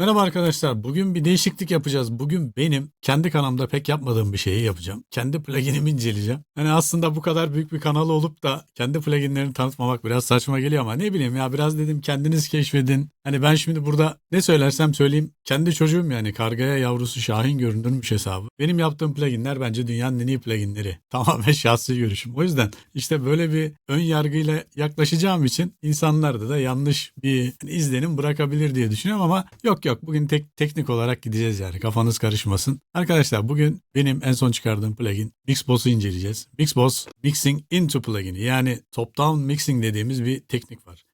Merhaba arkadaşlar. Bugün bir değişiklik yapacağız. Bugün benim kendi kanalımda pek yapmadığım bir şeyi yapacağım. Kendi pluginimi inceleyeceğim. Yani aslında bu kadar büyük bir kanal olup da kendi pluginlerini tanıtmamak biraz saçma geliyor ama ne bileyim ya biraz dedim kendiniz keşfedin. Hani ben şimdi burada ne söylersem söyleyeyim kendi çocuğum yani kargaya yavrusu Şahin göründürmüş hesabı. Benim yaptığım pluginler bence dünyanın en iyi pluginleri. Tamamen şahsi görüşüm. O yüzden işte böyle bir ön yargıyla yaklaşacağım için insanlarda da yanlış bir izlenim bırakabilir diye düşünüyorum ama yok yok bugün tek, teknik olarak gideceğiz yani kafanız karışmasın. Arkadaşlar bugün benim en son çıkardığım plugin Mixboss'u inceleyeceğiz. Mixboss Mixing Into plugin'i yani top down mixing dediğimiz bir teknik var.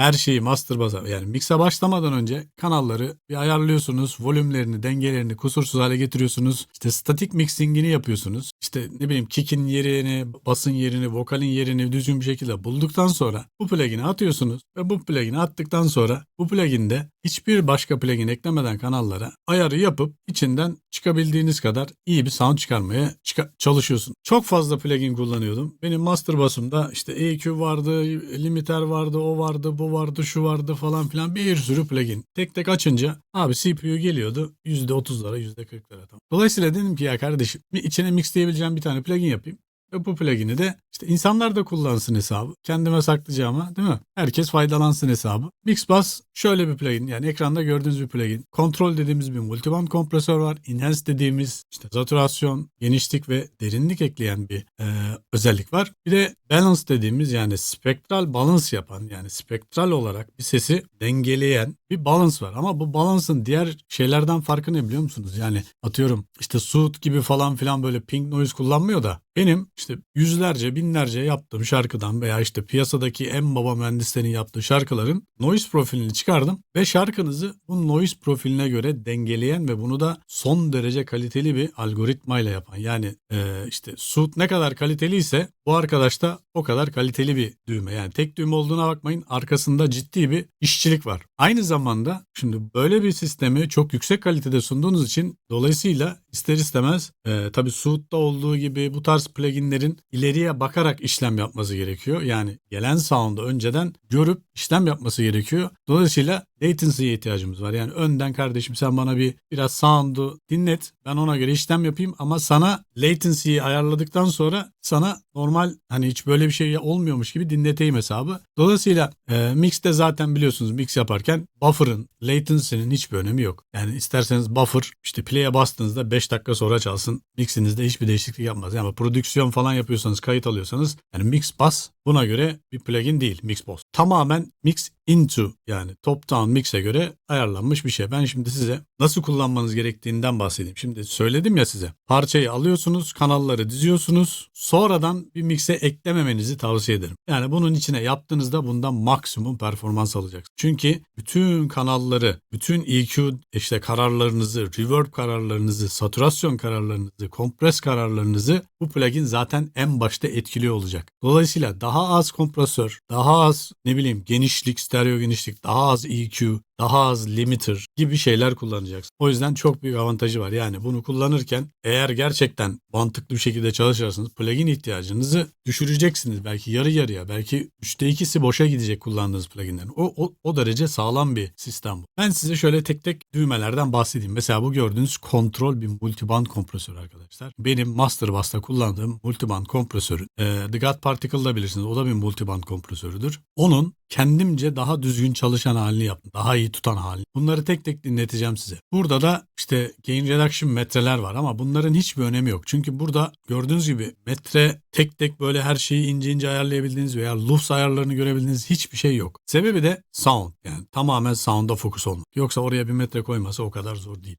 Her şeyi master baza yani mix'e başlamadan önce kanalları bir ayarlıyorsunuz. Volümlerini, dengelerini kusursuz hale getiriyorsunuz. İşte statik mixingini yapıyorsunuz. İşte ne bileyim kick'in yerini, basın yerini, vokalin yerini düzgün bir şekilde bulduktan sonra bu plugin'i atıyorsunuz ve bu plugin'i attıktan sonra bu plugin'de hiçbir başka plugin eklemeden kanallara ayarı yapıp içinden çıkabildiğiniz kadar iyi bir sound çıkarmaya çıka- çalışıyorsun. Çok fazla plugin kullanıyordum. Benim master basımda işte EQ vardı, limiter vardı, o vardı, bu vardı, şu vardı falan filan bir sürü plugin. Tek tek açınca abi CPU geliyordu %30'lara, %40'lara tam. Dolayısıyla dedim ki ya kardeşim içine mixleyebileceğim bir tane plugin yapayım. Ve bu plugin'i de işte insanlar da kullansın hesabı. Kendime saklayacağıma değil mi? Herkes faydalansın hesabı. Mixbus şöyle bir plugin yani ekranda gördüğünüz bir plugin. Kontrol dediğimiz bir multiband kompresör var. Enhance dediğimiz işte saturasyon, genişlik ve derinlik ekleyen bir e, özellik var. Bir de balance dediğimiz yani spektral balance yapan yani spektral olarak bir sesi dengeleyen bir balance var. Ama bu balance'ın diğer şeylerden farkı ne biliyor musunuz? Yani atıyorum işte Soot gibi falan filan böyle pink noise kullanmıyor da benim işte yüzlerce binlerce yaptığım şarkıdan veya işte piyasadaki en baba mühendislerin yaptığı şarkıların noise profilini çıkardım ve şarkınızı bu noise profiline göre dengeleyen ve bunu da son derece kaliteli bir algoritmayla yapan. Yani e, işte Soot ne kadar kaliteli ise bu arkadaş da o kadar kaliteli bir düğme. Yani tek düğme olduğuna bakmayın arkasında ciddi bir işçilik var. Aynı zamanda şimdi böyle bir sistemi çok yüksek kalitede sunduğunuz için dolayısıyla ister istemez e, tabii Soot'ta olduğu gibi bu tarz pluginlerin ileriye bakarak işlem yapması gerekiyor. Yani gelen sound'u önceden görüp işlem yapması gerekiyor. Dolayısıyla latency'ye ihtiyacımız var. Yani önden kardeşim sen bana bir biraz sound'u dinlet. Ben ona göre işlem yapayım ama sana latency'yi ayarladıktan sonra sana normal hani hiç böyle bir şey olmuyormuş gibi dinleteyim hesabı. Dolayısıyla e, mix'te zaten biliyorsunuz mix yaparken buffer'ın, latency'nin hiçbir önemi yok. Yani isterseniz buffer işte play'e bastığınızda 5 dakika sonra çalsın. Mix'inizde hiçbir değişiklik yapmaz. Yani prodüksiyon falan yapıyorsanız, kayıt alıyorsanız yani mix bus buna göre bir plugin değil Mixbox. Tamamen mix into yani top down mix'e göre ayarlanmış bir şey. Ben şimdi size nasıl kullanmanız gerektiğinden bahsedeyim. Şimdi söyledim ya size. Parçayı alıyorsunuz, kanalları diziyorsunuz. Sonradan bir mix'e eklememenizi tavsiye ederim. Yani bunun içine yaptığınızda bundan maksimum performans alacaksınız. Çünkü bütün kanalları, bütün EQ işte kararlarınızı, reverb kararlarınızı, saturasyon kararlarınızı, kompres kararlarınızı bu plugin zaten en başta etkiliyor olacak. Dolayısıyla daha az kompresör, daha az ne bileyim genişlik, stereo genişlik, daha az EQ, daha az limiter gibi şeyler kullanacaksın. O yüzden çok büyük avantajı var. Yani bunu kullanırken eğer gerçekten mantıklı bir şekilde çalışırsanız plugin ihtiyacınızı düşüreceksiniz. Belki yarı yarıya, belki 3'te 2'si boşa gidecek kullandığınız pluginlerin. O, o, o derece sağlam bir sistem bu. Ben size şöyle tek tek düğmelerden bahsedeyim. Mesela bu gördüğünüz kontrol bir multiband kompresör arkadaşlar. Benim Master Bass'ta kullandığım multiband kompresörü. Ee, The God Particle'da bilirsiniz. O da bir multiband kompresörüdür. Onun kendimce daha düzgün çalışan halini yaptım. Daha iyi tutan halini. Bunları tek tek dinleteceğim size. Burada da işte gain reduction metreler var ama bunların hiçbir önemi yok. Çünkü burada gördüğünüz gibi metre tek tek böyle her şeyi ince ince ayarlayabildiğiniz veya loops ayarlarını görebildiğiniz hiçbir şey yok. Sebebi de sound. Yani tamamen sound'a fokus olmak. Yoksa oraya bir metre koyması o kadar zor değil.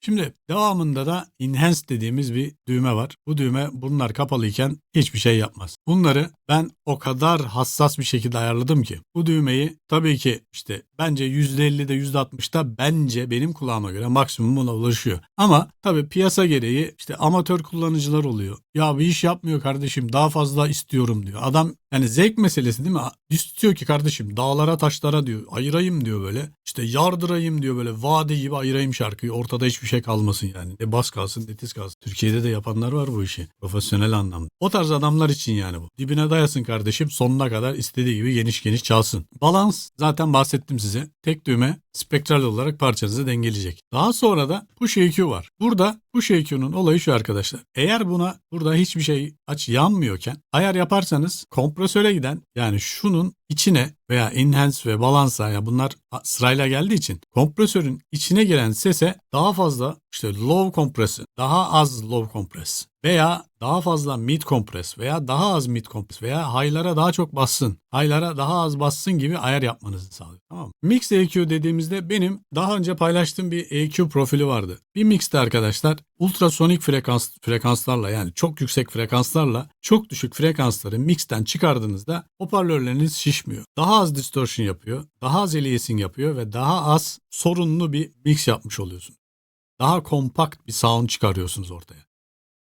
Şimdi devamında da enhance dediğimiz bir düğme var. Bu düğme bunlar kapalıyken hiçbir şey yapmaz. Bunları ben o kadar hassas bir şekilde ayarladım ki bu düğmeyi tabii ki işte bence %50'de %60'da bence benim kulağıma göre maksimumuna ulaşıyor. Ama tabii piyasa gereği işte amatör kullanıcılar oluyor. Ya bir iş yapmıyor kardeşim daha fazla istiyorum diyor. Adam yani zevk meselesi değil mi? İstiyor ki kardeşim dağlara taşlara diyor ayırayım diyor böyle. İşte yardırayım diyor böyle vade gibi ayırayım şarkıyı ortada hiçbir şey kalmasın yani. Ne bas kalsın ne tiz kalsın. Türkiye'de de yapanlar var bu işi profesyonel anlamda. O tarz adamlar için yani bu. Dibine dayasın kardeşim sonuna kadar istediği gibi geniş geniş çalsın. Balans zaten bahsettim size. Tek düğme spektral olarak parçanızı dengeleyecek. Daha sonra da push EQ var. Burada push EQ'nun olayı şu arkadaşlar. Eğer buna burada hiçbir şey aç yanmıyorken ayar yaparsanız kompresöre giden yani şunun içine veya enhance ve balansa ya bunlar sırayla geldiği için kompresörün içine gelen sese daha fazla işte low compress'ı, daha az low compress veya daha fazla mid compress veya daha az mid compress veya high'lara daha çok bassın, high'lara daha az bassın gibi ayar yapmanızı sağlıyor. Tamam mı? Mix EQ dediğimizde benim daha önce paylaştığım bir EQ profili vardı. Bir mixte arkadaşlar ultrasonik frekans frekanslarla yani çok yüksek frekanslarla çok düşük frekansları mixten çıkardığınızda hoparlörleriniz şişmiyor. Daha az distortion yapıyor, daha az aliasing yapıyor ve daha az sorunlu bir mix yapmış oluyorsunuz. Daha kompakt bir sound çıkarıyorsunuz ortaya.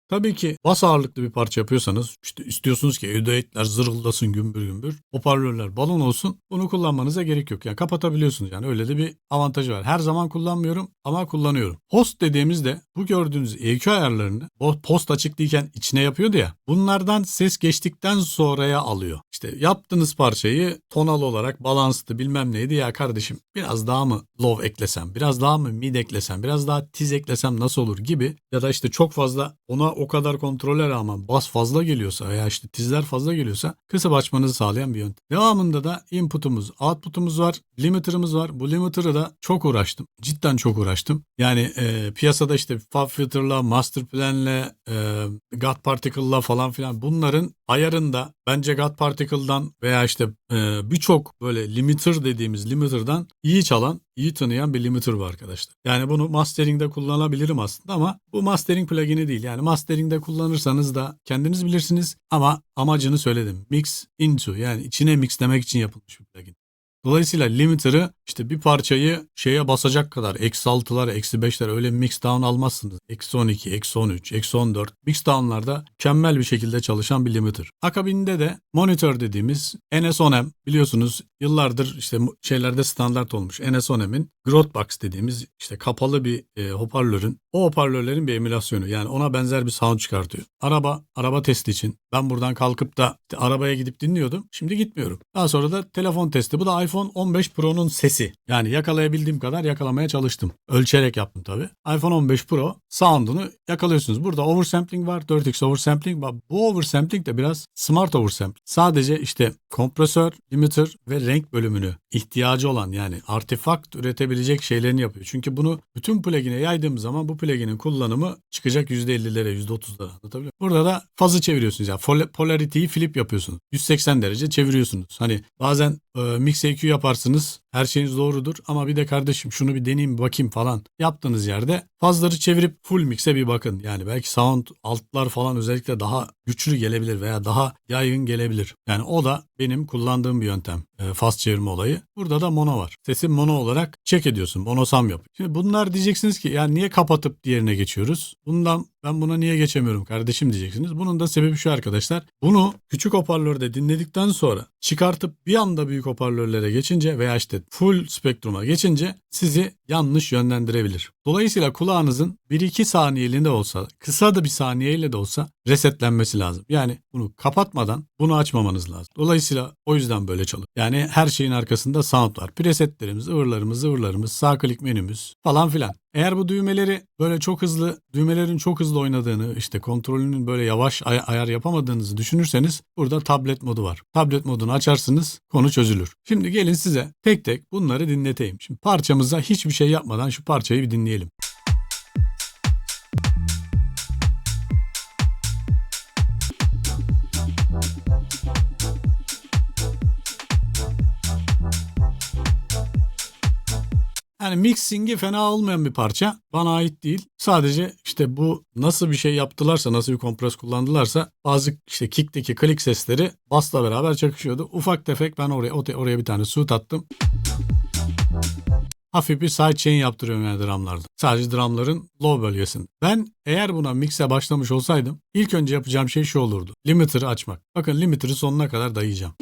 Tabii ki bas ağırlıklı bir parça yapıyorsanız işte istiyorsunuz ki evde zırıldasın gümbür gümbür. Hoparlörler balon olsun. Bunu kullanmanıza gerek yok. Yani kapatabiliyorsunuz yani öyle de bir avantajı var. Her zaman kullanmıyorum ama kullanıyorum. Host dediğimizde bu gördüğünüz EQ ayarlarını o post açıklıyken içine yapıyordu ya. Bunlardan ses geçtikten sonraya alıyor. İşte yaptığınız parçayı tonal olarak balanslı bilmem neydi ya kardeşim biraz daha mı low eklesem, biraz daha mı mid eklesem, biraz daha tiz eklesem nasıl olur gibi ya da işte çok fazla ona o kadar kontrole rağmen bas fazla geliyorsa veya işte tizler fazla geliyorsa kısıp açmanızı sağlayan bir yöntem. Devamında da input'umuz, output'umuz var, limiter'ımız var. Bu limiter'ı da çok uğraştım. Cidden çok uğraştım. Yani e, piyasada işte fab filter'la, master plan'le, e, God particle'la falan filan bunların ayarında bence God particle'dan veya işte e, birçok böyle limiter dediğimiz limiter'dan iyi çalan, iyi tanıyan bir limiter var arkadaşlar. Yani bunu mastering'de kullanabilirim aslında ama bu mastering plugin'i değil. Yani mastering'de kullanırsanız da kendiniz bilirsiniz ama amacını söyledim. Mix into yani içine mixlemek için yapılmış bir plugin. Dolayısıyla limiter'ı işte bir parçayı şeye basacak kadar eksi 6'lar, eksi 5'ler öyle mix down almazsınız. Eksi 12, eksi 13, eksi 14 mix down'larda mükemmel bir şekilde çalışan bir limiter. Akabinde de monitor dediğimiz NS10M biliyorsunuz yıllardır işte şeylerde standart olmuş. NS10M'in Growth Box dediğimiz işte kapalı bir e, hoparlörün o hoparlörlerin bir emülasyonu yani ona benzer bir sound çıkartıyor. Araba, araba testi için ben buradan kalkıp da arabaya gidip dinliyordum. Şimdi gitmiyorum. Daha sonra da telefon testi. Bu da iPhone 15 Pro'nun sesi. Yani yakalayabildiğim kadar yakalamaya çalıştım. Ölçerek yaptım tabii. iPhone 15 Pro sound'unu yakalıyorsunuz. Burada oversampling var. 4x oversampling var. Bu oversampling de biraz smart oversampling. Sadece işte kompresör, limiter ve renk bölümünü ihtiyacı olan yani artefakt üretebilecek şeylerini yapıyor. Çünkü bunu bütün plugin'e yaydığım zaman bu plugin'in kullanımı çıkacak %50'lere, %30'lara. Anlatabiliyor? Burada da fazı çeviriyorsunuz. Yani polarity'yi flip yapıyorsunuz. 180 derece çeviriyorsunuz. Hani bazen e, mix EQ yaparsınız. Her şeyiniz doğrudur ama bir de kardeşim şunu bir deneyeyim bakayım falan yaptığınız yerde fazları çevirip full mix'e bir bakın. Yani belki sound altlar falan özellikle daha güçlü gelebilir veya daha yaygın gelebilir. Yani o da benim kullandığım bir yöntem. E, faz çevirme olayı. Burada da mono var. Sesi mono olarak check ediyorsun. Monosam yap. Şimdi bunlar diyeceksiniz ki yani niye kapatıp diğerine geçiyoruz? Bundan ben buna niye geçemiyorum kardeşim diyeceksiniz. Bunun da sebebi şu arkadaşlar. Bunu küçük hoparlörde dinledikten sonra çıkartıp bir anda büyük hoparlörlere geçince veya işte full spektruma geçince sizi yanlış yönlendirebilir. Dolayısıyla kulağınızın 1-2 saniyeliğinde olsa, kısa da bir saniyeyle de olsa resetlenmesi lazım. Yani bunu kapatmadan bunu açmamanız lazım. Dolayısıyla o yüzden böyle çalıyor. Yani her şeyin arkasında sound var. Presetlerimiz, ıvırlarımız, ıvırlarımız, sağ klik menümüz falan filan. Eğer bu düğmeleri böyle çok hızlı, düğmelerin çok hızlı oynadığını, işte kontrolünün böyle yavaş ay- ayar yapamadığınızı düşünürseniz burada tablet modu var. Tablet modunu açarsınız, konu çözülür. Şimdi gelin size tek tek bunları dinleteyim. Şimdi parçamıza hiçbir şey yapmadan şu parçayı bir dinleyelim. Yani mixing'i fena olmayan bir parça. Bana ait değil. Sadece işte bu nasıl bir şey yaptılarsa, nasıl bir kompres kullandılarsa bazı işte kick'teki klik sesleri bassla beraber çakışıyordu. Ufak tefek ben oraya oraya bir tane suit attım. Hafif bir sidechain yaptırıyorum yani drumlarda. Sadece drumların low bölgesinde. Ben eğer buna mix'e başlamış olsaydım ilk önce yapacağım şey şu olurdu. Limiter'ı açmak. Bakın limiter'ı sonuna kadar dayayacağım.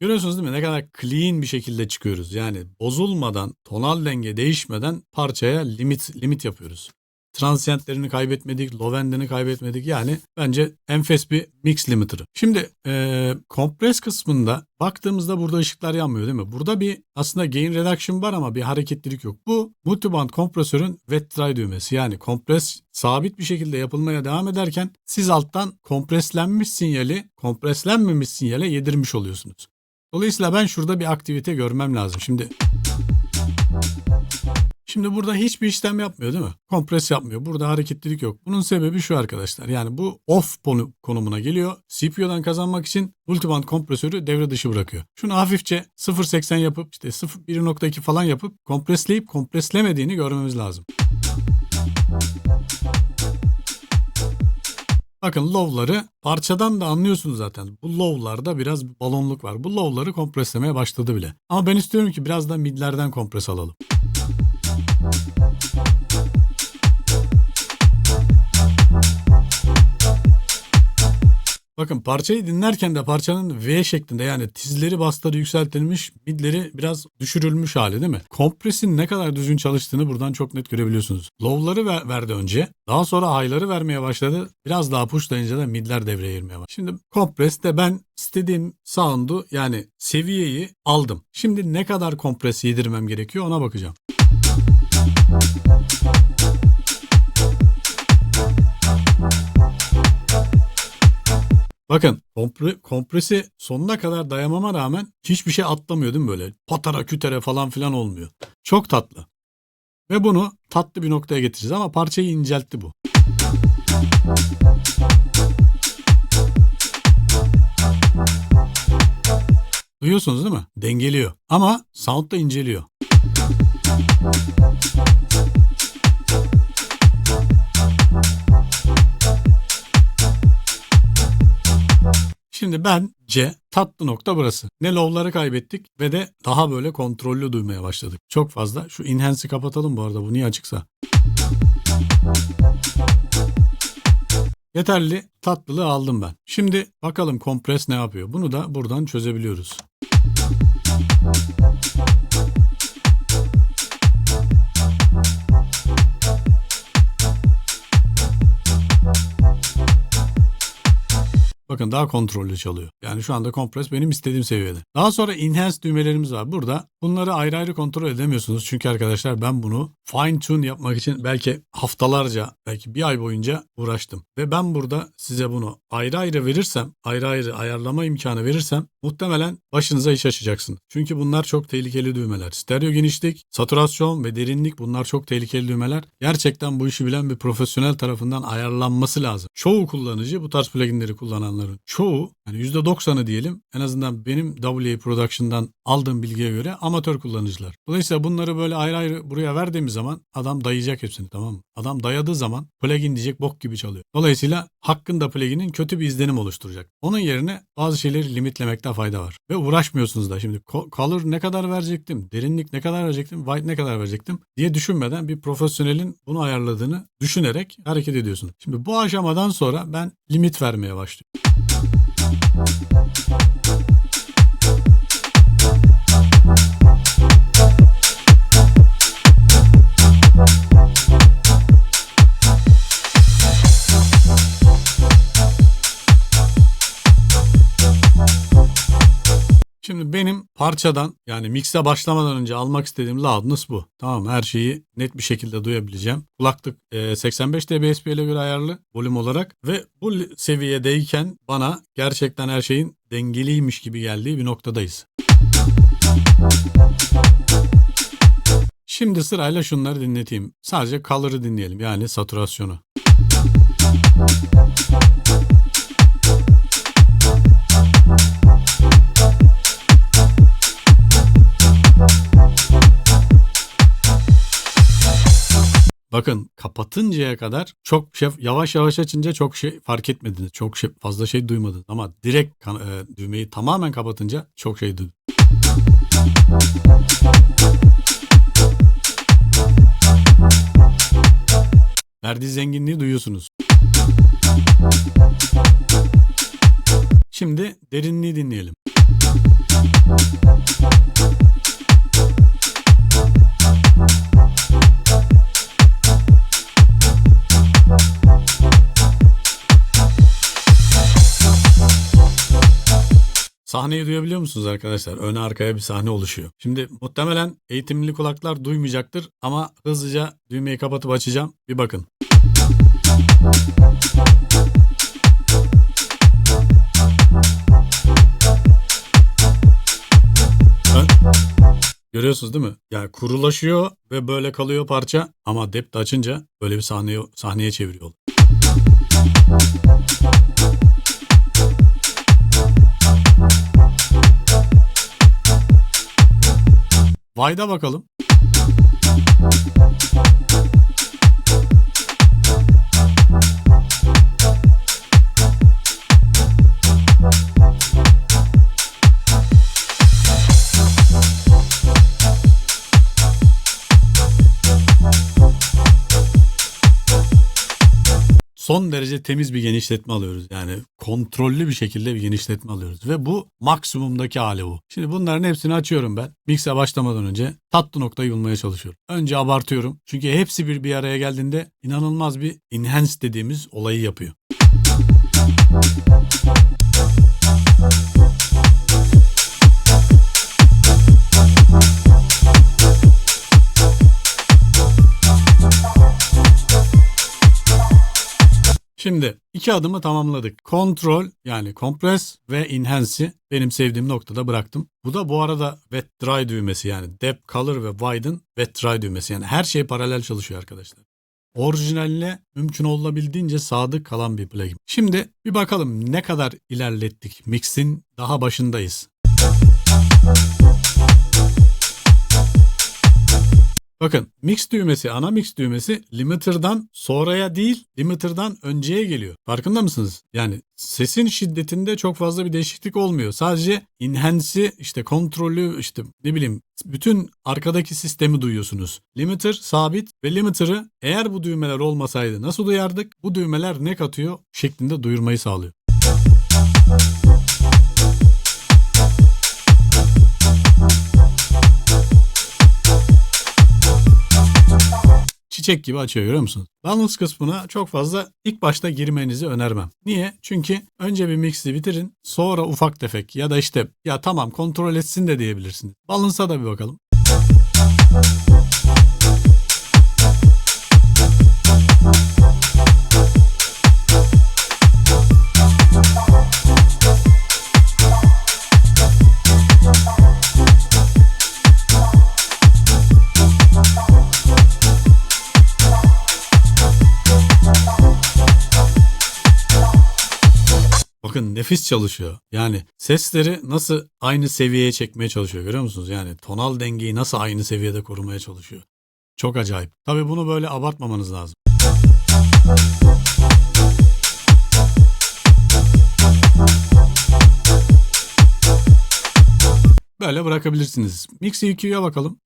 Görüyorsunuz değil mi ne kadar clean bir şekilde çıkıyoruz. Yani bozulmadan, tonal denge değişmeden parçaya limit limit yapıyoruz. transientlerini kaybetmedik, low end'ini kaybetmedik. Yani bence enfes bir mix limiter'ı. Şimdi e, kompres kısmında baktığımızda burada ışıklar yanmıyor değil mi? Burada bir aslında gain reduction var ama bir hareketlilik yok. Bu multiband kompresörün wet dry düğmesi. Yani kompres sabit bir şekilde yapılmaya devam ederken siz alttan kompreslenmiş sinyali kompreslenmemiş sinyale yedirmiş oluyorsunuz. Dolayısıyla ben şurada bir aktivite görmem lazım. Şimdi Şimdi burada hiçbir işlem yapmıyor değil mi? Kompres yapmıyor. Burada hareketlilik yok. Bunun sebebi şu arkadaşlar. Yani bu off konu- konumuna geliyor. CPU'dan kazanmak için multiband kompresörü devre dışı bırakıyor. Şunu hafifçe 0.80 yapıp işte 0 1.2 falan yapıp kompresleyip kompreslemediğini görmemiz lazım. Bakın low'ları parçadan da anlıyorsunuz zaten. Bu low'larda biraz bir balonluk var. Bu low'ları kompreslemeye başladı bile. Ama ben istiyorum ki biraz da midlerden kompres alalım. Bakın parçayı dinlerken de parçanın V şeklinde yani tizleri basları yükseltilmiş, midleri biraz düşürülmüş hali değil mi? Kompresin ne kadar düzgün çalıştığını buradan çok net görebiliyorsunuz. Low'ları ver, verdi önce. Daha sonra high'ları vermeye başladı. Biraz daha pushlayınca da midler devreye girmeye başladı. Şimdi kompreste ben istediğim sound'u yani seviyeyi aldım. Şimdi ne kadar kompres yedirmem gerekiyor ona bakacağım. Bakın kompre, kompresi sonuna kadar dayamama rağmen hiçbir şey atlamıyor değil mi böyle? Patara kütere falan filan olmuyor. Çok tatlı. Ve bunu tatlı bir noktaya getireceğiz ama parçayı inceltti bu. Duyuyorsunuz değil mi? Dengeliyor. Ama sound da inceliyor. Şimdi bence tatlı nokta burası. Ne low'ları kaybettik ve de daha böyle kontrollü duymaya başladık. Çok fazla. Şu enhance'i kapatalım bu arada bu niye açıksa. Yeterli tatlılığı aldım ben. Şimdi bakalım kompres ne yapıyor. Bunu da buradan çözebiliyoruz. Bakın daha kontrollü çalıyor. Yani şu anda kompres benim istediğim seviyede. Daha sonra enhance düğmelerimiz var. Burada bunları ayrı ayrı kontrol edemiyorsunuz. Çünkü arkadaşlar ben bunu fine tune yapmak için belki haftalarca belki bir ay boyunca uğraştım. Ve ben burada size bunu ayrı ayrı verirsem ayrı ayrı ayarlama imkanı verirsem muhtemelen başınıza iş açacaksınız. Çünkü bunlar çok tehlikeli düğmeler. Stereo genişlik, saturasyon ve derinlik bunlar çok tehlikeli düğmeler. Gerçekten bu işi bilen bir profesyonel tarafından ayarlanması lazım. Çoğu kullanıcı bu tarz pluginleri kullananların çoğu yani %90'ı diyelim en azından benim WA Production'dan aldığım bilgiye göre amatör kullanıcılar. Dolayısıyla bunları böyle ayrı ayrı buraya verdiğimiz zaman adam dayayacak hepsini tamam mı? Adam dayadığı zaman plugin diyecek bok gibi çalıyor. Dolayısıyla hakkında pluginin kötü bir izlenim oluşturacak. Onun yerine bazı şeyleri limitlemekte fayda var. Ve uğraşmıyorsunuz da şimdi co- color ne kadar verecektim, derinlik ne kadar verecektim, white ne kadar verecektim diye düşünmeden bir profesyonelin bunu ayarladığını düşünerek hareket ediyorsun. Şimdi bu aşamadan sonra ben limit vermeye başlıyorum. Şimdi benim parçadan yani mix'e başlamadan önce almak istediğim loudness bu. Tamam her şeyi net bir şekilde duyabileceğim. Kulaklık e, 85 dB SPL'e göre ayarlı volüm olarak ve bu seviyedeyken bana gerçekten her şeyin dengeliymiş gibi geldiği bir noktadayız. Şimdi sırayla şunları dinleteyim. Sadece color'ı dinleyelim yani saturasyonu. Bakın kapatıncaya kadar çok şey yavaş yavaş açınca çok şey fark etmediniz. Çok şey fazla şey duymadınız ama direkt kan- e, düğmeyi tamamen kapatınca çok şey duydunuz. Verdiği zenginliği duyuyorsunuz. Şimdi derinliği dinleyelim. Sahneyi duyabiliyor musunuz arkadaşlar? Öne arkaya bir sahne oluşuyor. Şimdi muhtemelen eğitimli kulaklar duymayacaktır ama hızlıca düğmeyi kapatıp açacağım. Bir bakın. Görüyorsunuz değil mi? Yani kurulaşıyor ve böyle kalıyor parça ama depth açınca böyle bir sahneye, sahneye çeviriyor. Vayda bakalım. Son derece temiz bir genişletme alıyoruz. Yani kontrollü bir şekilde bir genişletme alıyoruz. Ve bu maksimumdaki hali bu. Şimdi bunların hepsini açıyorum ben. Mix'e başlamadan önce tatlı noktayı bulmaya çalışıyorum. Önce abartıyorum. Çünkü hepsi bir bir araya geldiğinde inanılmaz bir enhance dediğimiz olayı yapıyor. Şimdi iki adımı tamamladık. Kontrol yani compress ve enhance'i benim sevdiğim noktada bıraktım. Bu da bu arada wet dry düğmesi yani depth, color ve widen wet dry düğmesi. Yani her şey paralel çalışıyor arkadaşlar. Orijinaline mümkün olabildiğince sadık kalan bir plugin. Şimdi bir bakalım ne kadar ilerlettik. Mix'in daha başındayız. Bakın mix düğmesi, ana mix düğmesi limiter'dan sonraya değil, limiter'dan önceye geliyor. Farkında mısınız? Yani sesin şiddetinde çok fazla bir değişiklik olmuyor. Sadece enhance'i, işte kontrolü, işte ne bileyim bütün arkadaki sistemi duyuyorsunuz. Limiter sabit ve limiter'ı eğer bu düğmeler olmasaydı nasıl duyardık? Bu düğmeler ne katıyor şeklinde duyurmayı sağlıyor. Çiçek gibi açıyor görüyor musunuz? Balance kısmına çok fazla ilk başta girmenizi önermem. Niye? Çünkü önce bir mix'i bitirin sonra ufak tefek ya da işte ya tamam kontrol etsin de diyebilirsiniz. Balance'a da bir bakalım. Bakın nefis çalışıyor. Yani sesleri nasıl aynı seviyeye çekmeye çalışıyor görüyor musunuz? Yani tonal dengeyi nasıl aynı seviyede korumaya çalışıyor. Çok acayip. Tabii bunu böyle abartmamanız lazım. Böyle bırakabilirsiniz. Mix EQ'ya bakalım.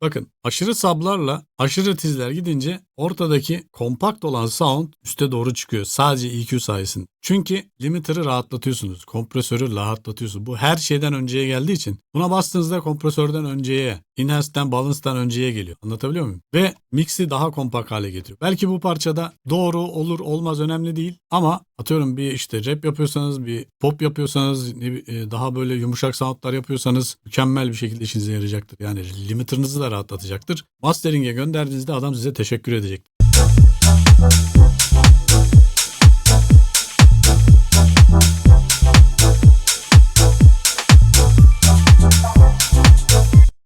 Bakın aşırı sablarla aşırı tizler gidince ortadaki kompakt olan sound üste doğru çıkıyor. Sadece EQ sayesinde. Çünkü limiter'ı rahatlatıyorsunuz. Kompresörü rahatlatıyorsunuz. Bu her şeyden önceye geldiği için buna bastığınızda kompresörden önceye, enhance'den, balance'dan önceye geliyor. Anlatabiliyor muyum? Ve mix'i daha kompakt hale getiriyor. Belki bu parçada doğru olur olmaz önemli değil ama atıyorum bir işte rap yapıyorsanız, bir pop yapıyorsanız, daha böyle yumuşak soundlar yapıyorsanız mükemmel bir şekilde işinize yarayacaktır. Yani limiter'ınızı da rahatlatacaktır. Mastering'e gönderdiğinizde adam size teşekkür edecektir.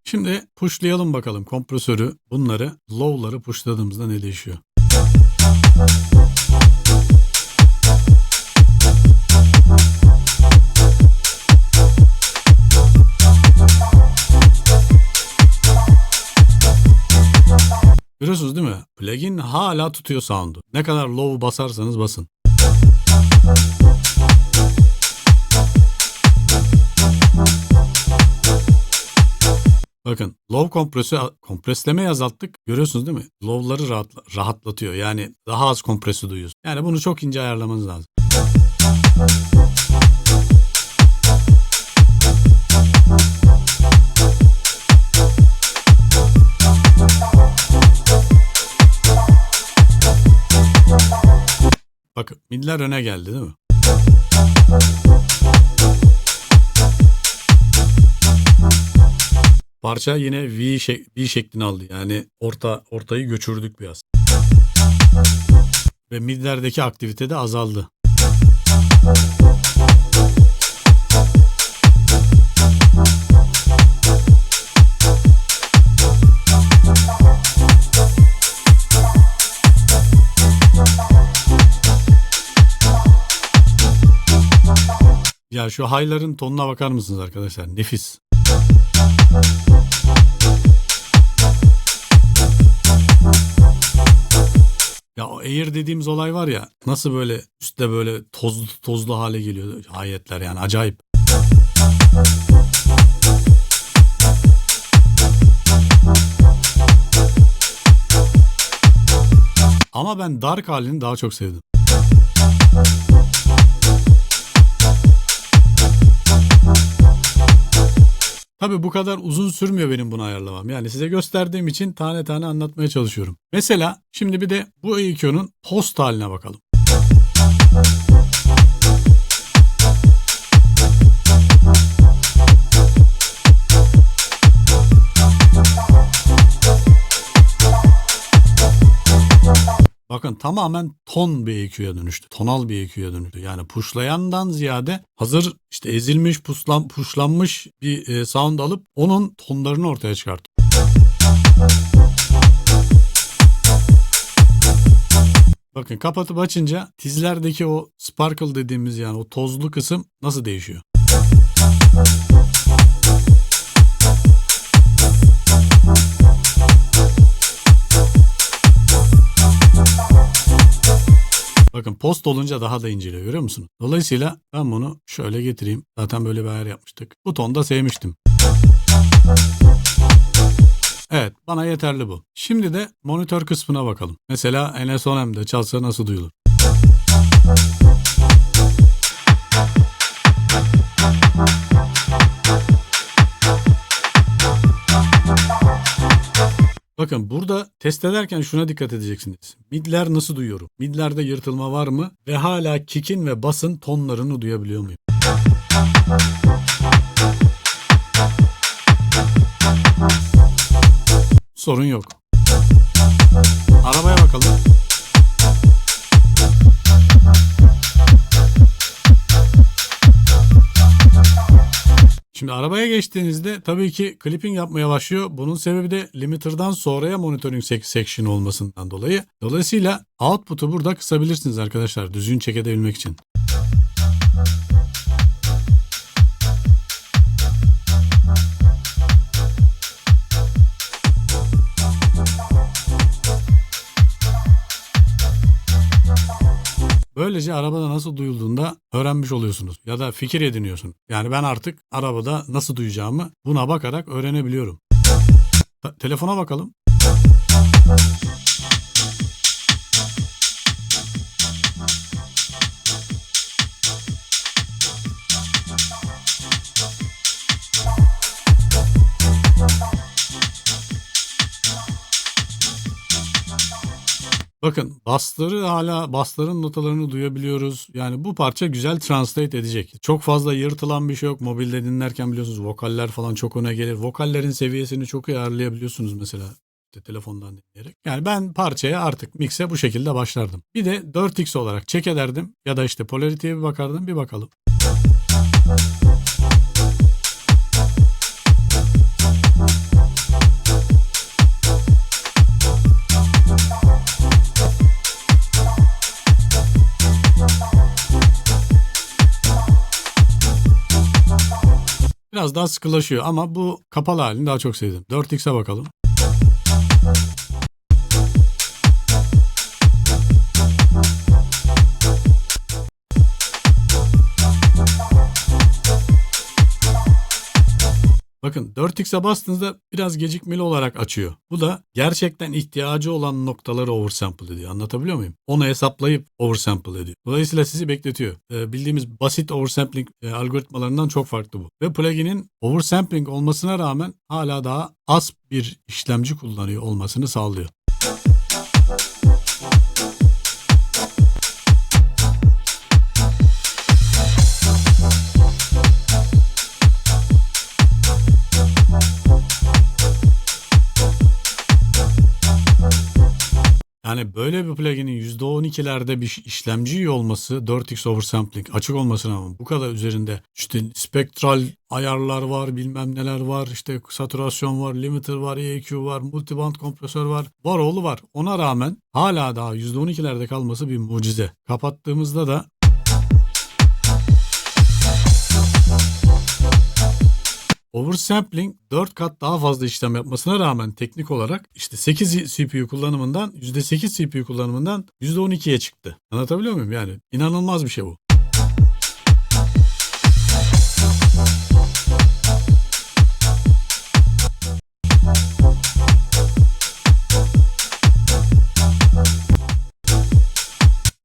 Şimdi pushlayalım bakalım kompresörü. Bunları low'ları pushladığımızda ne değişiyor? Görüyorsunuz değil mi? Plugin hala tutuyor sound'u. Ne kadar low basarsanız basın. Bakın low kompresü kompreslemeyi azalttık. Görüyorsunuz değil mi? Low'ları rahatla, rahatlatıyor. Yani daha az kompresi duyuyorsun. Yani bunu çok ince ayarlamanız lazım. Midler öne geldi değil mi? Parça yine V, şek- V şeklini aldı. Yani orta ortayı göçürdük biraz. Ve midlerdeki aktivite de azaldı. Ya şu hayların tonuna bakar mısınız arkadaşlar? Nefis. Ya o air dediğimiz olay var ya nasıl böyle üstte böyle tozlu tozlu hale geliyor ayetler yani acayip. Ama ben dark halini daha çok sevdim. Tabi bu kadar uzun sürmüyor benim bunu ayarlamam. Yani size gösterdiğim için tane tane anlatmaya çalışıyorum. Mesela şimdi bir de bu EQ'nun post haline bakalım. Bakın tamamen ton bir EQ'ya dönüştü. Tonal bir EQ'ya dönüştü. Yani puşlayandan ziyade hazır işte ezilmiş, puslan, puşlanmış bir e, sound alıp onun tonlarını ortaya çıkarttı. Bakın kapatıp açınca tizlerdeki o sparkle dediğimiz yani o tozlu kısım nasıl değişiyor? Bakın post olunca daha da inceliyor görüyor musunuz? Dolayısıyla ben bunu şöyle getireyim. Zaten böyle bir ayar yapmıştık. Bu tonda sevmiştim. Evet bana yeterli bu. Şimdi de monitör kısmına bakalım. Mesela NSONM'de çalsa nasıl duyulur? Bakın burada test ederken şuna dikkat edeceksiniz. Midler nasıl duyuyorum? Midlerde yırtılma var mı? Ve hala kick'in ve basın tonlarını duyabiliyor muyum? Sorun yok. Arabaya bakalım. Şimdi arabaya geçtiğinizde tabii ki clipping yapmaya başlıyor. Bunun sebebi de limiter'dan sonraya monitoring section olmasından dolayı. Dolayısıyla output'u burada kısabilirsiniz arkadaşlar düzgün çek edebilmek için. Böylece arabada nasıl duyulduğunda öğrenmiş oluyorsunuz ya da fikir ediniyorsun. Yani ben artık arabada nasıl duyacağımı buna bakarak öğrenebiliyorum. Ta- telefona bakalım. Bakın basları hala basların notalarını duyabiliyoruz. Yani bu parça güzel translate edecek. Çok fazla yırtılan bir şey yok. Mobilde dinlerken biliyorsunuz vokaller falan çok öne gelir. Vokallerin seviyesini çok iyi ayarlayabiliyorsunuz mesela işte telefondan dinleyerek. Yani ben parçaya artık mix'e bu şekilde başlardım. Bir de 4x olarak check ederdim ya da işte polarity'ye bir bakardım bir bakalım. Biraz daha sıkılaşıyor ama bu kapalı halini daha çok sevdim. 4x'e bakalım. Bakın 4x'e bastığınızda biraz gecikmeli olarak açıyor. Bu da gerçekten ihtiyacı olan noktaları oversample ediyor. Anlatabiliyor muyum? Onu hesaplayıp oversample ediyor. Dolayısıyla sizi bekletiyor. Ee, bildiğimiz basit oversampling e, algoritmalarından çok farklı bu. Ve plugin'in oversampling olmasına rağmen hala daha az bir işlemci kullanıyor olmasını sağlıyor. Yani böyle bir plugin'in %12'lerde bir işlemci iyi olması 4x oversampling açık olmasına rağmen bu kadar üzerinde işte spektral ayarlar var bilmem neler var işte saturasyon var limiter var EQ var multiband kompresör var var oğlu var ona rağmen hala daha %12'lerde kalması bir mucize. Kapattığımızda da Oversampling 4 kat daha fazla işlem yapmasına rağmen teknik olarak işte 8 CPU kullanımından %8 CPU kullanımından %12'ye çıktı. Anlatabiliyor muyum? Yani inanılmaz bir şey bu.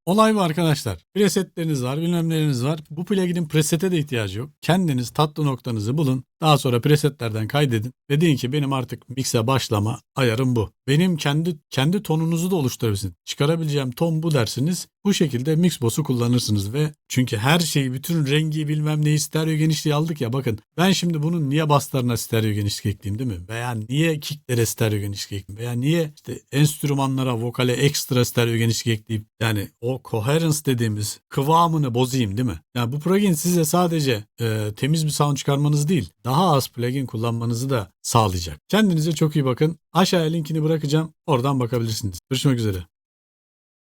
Olay bu arkadaşlar. Presetleriniz var, bilmem neleriniz var. Bu plugin'in presete de ihtiyacı yok. Kendiniz tatlı noktanızı bulun. Daha sonra presetlerden kaydedin. Ve ki benim artık mix'e başlama ayarım bu. Benim kendi kendi tonunuzu da oluşturabilirsiniz. Çıkarabileceğim ton bu dersiniz. Bu şekilde Mixbox'u kullanırsınız ve çünkü her şeyi bütün rengi bilmem neyi stereo genişliği aldık ya bakın ben şimdi bunun niye baslarına stereo genişlik ekleyeyim değil mi? Veya niye kicklere stereo genişlik ekleyeyim? Veya niye işte enstrümanlara vokale ekstra stereo genişlik ekleyip yani o coherence dediğimiz kıvamını bozayım değil mi? Yani bu plugin size sadece e, temiz bir sound çıkarmanız değil daha az plugin kullanmanızı da sağlayacak. Kendinize çok iyi bakın. Aşağıya linkini bırakacağım. Oradan bakabilirsiniz. Görüşmek üzere.